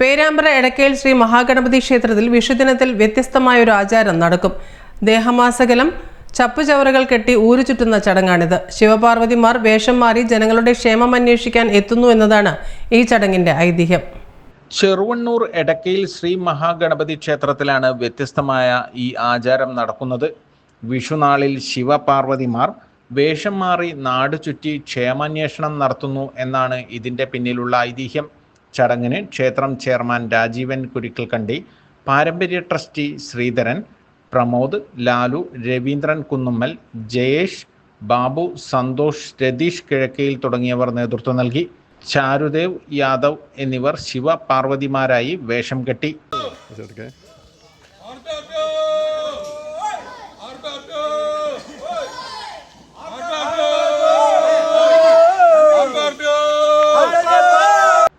പേരാമ്പ്ര എടക്കേൽ ശ്രീ മഹാഗണപതി ക്ഷേത്രത്തിൽ വിഷുദിനത്തിൽ വ്യത്യസ്തമായ ഒരു ആചാരം നടക്കും. ദേഹമാസകലം ചപ്പുചവറുകൾ കെട്ടി ഊരു ചുറ്റുന്ന ചടങ്ങാണിത്. ശിവപാർവതിമാർ വേഷം മാറി ജനങ്ങളുടെ ക്ഷേമം അന്വേഷിക്കാൻ എത്തുന്നു എന്നതാണ് ഈ ചടങ്ങിന്റെ ഐതിഹ്യം. ചെറുവണ്ണൂർ എടക്കയിൽ ശ്രീ മഹാഗണപതി ക്ഷേത്രത്തിലാണ് വ്യത്യസ്തമായ ഈ ആചാരം നടക്കുന്നത്. വിഷുനാളിൽ ശിവപാർവതിമാർ വേഷം മാറി നാട് ചുറ്റി ക്ഷേമാന്വേഷണം നടത്തുന്നു എന്നാണ് ഇതിന്റെ പിന്നിലുള്ള ഐതിഹ്യം. ചടങ്ങിന് ക്ഷേത്രം ചെയർമാൻ രാജീവൻ കുരിക്കൽക്കണ്ടി പാരമ്പര്യ ട്രസ്റ്റി ശ്രീധരൻ പ്രമോദ് ലാലു രവീന്ദ്രൻ കുന്നുമ്മൽ ജയേഷ് ബാബു സന്തോഷ് രതീഷ് കിഴക്കയിൽ തുടങ്ങിയവർ നേതൃത്വം നൽകി. ചാരുദേവ് യാദവ് എന്നിവർ ശിവ പാർവതിമാരായി വേഷം കെട്ടി.